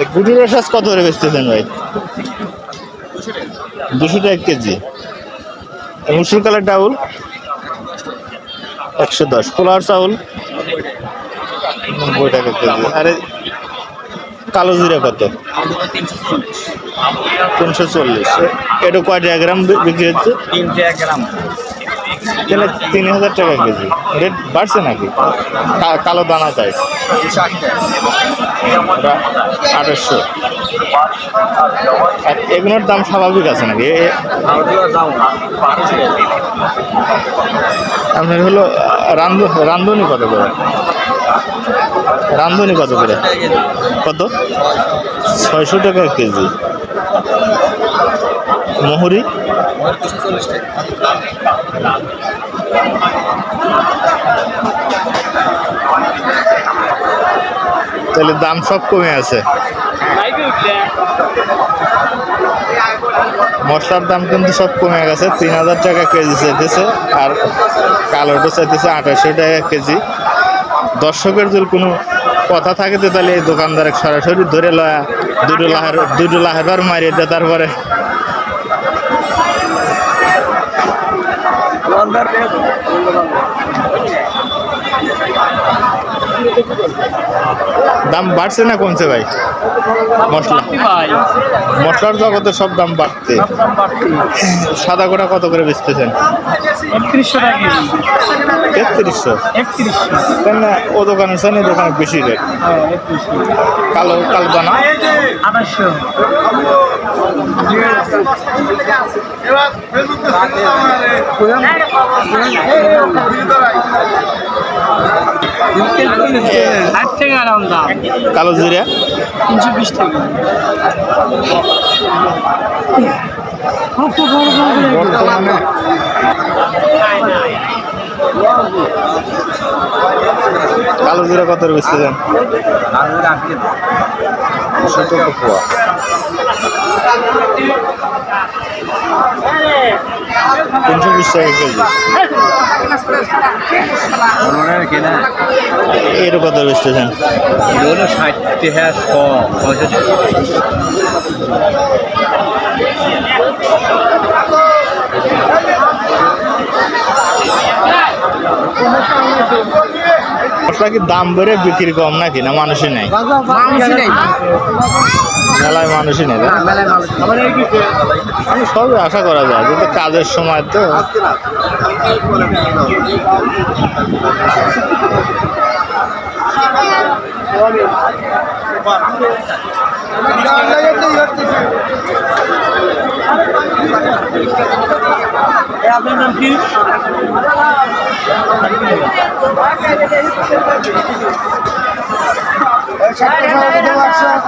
এই গুটির শ্বাস কত করে বেচতেছেন ভাই? দুশো টাকা কেজি। এই মুসুর কালার ডাউল? একশো দশ। পোলার চাউল? নব্বই টাকা কেজি। আরে কালো জিরা কত? তিনশো চল্লিশ। এটা কয় টাকা গ্রাম বিক্রি হচ্ছে? তিনটে গ্রাম। তাহলে তিন হাজার টাকা কেজি। রেট বাড়ছে নাকি? কালো দানা চাই আঠাশশো আর এগুলোর দাম স্বাভাবিক আছে নাকি? আপনার হলো রান্ধ রান্ধনি কত করে? রান্ধনি কত করে? কত? ছয়শো টাকা কেজি। মহুরি। তাহলে দাম সব কমে আছে। মশলার দাম কিন্তু সব কমে গেছে। তিন হাজার টাকা কেজি চাইতেছে আর কালোটা চাইতেছে আঠাশশো টাকা কেজি। দর্শকের যদি কোনো কথা থাকে তো তাহলে এই দোকানদারে সরাসরি ধরে লয়া, দুটো লাহের দুটো লাহের বার মারিয়ে দেয় তারপরে। দোকানদার দাম বাড়ছে না কমছে ভাই? মশলা। ভাই। মশলার জগতে সব দাম বাড়তে সাদা গোটা কত করে বেচতেছেন? তেত্রিশশো না ও দোকানে চান এই দোকানে বেশি রেট। হ্যাঁ কালো কালো দানা? আঠাশশো কালো জিরা? তিনশো বিশ টাকা কালো জিরা কত টাকা পোয়া তিনশো বিশ টাকা কেজি। এর কত বেচতেছেন ষাট পঁয়ষট্টি মশলা কি দাম বেড়ে বিক্রি কম নাকি? না মানুষই নাই? মানুষই নেই। মেলায় মানুষই নেই আমি সবই আশা করা যায় যেহেতু কাজের সময় তো। আপনার নাম কি? Arkadaşlar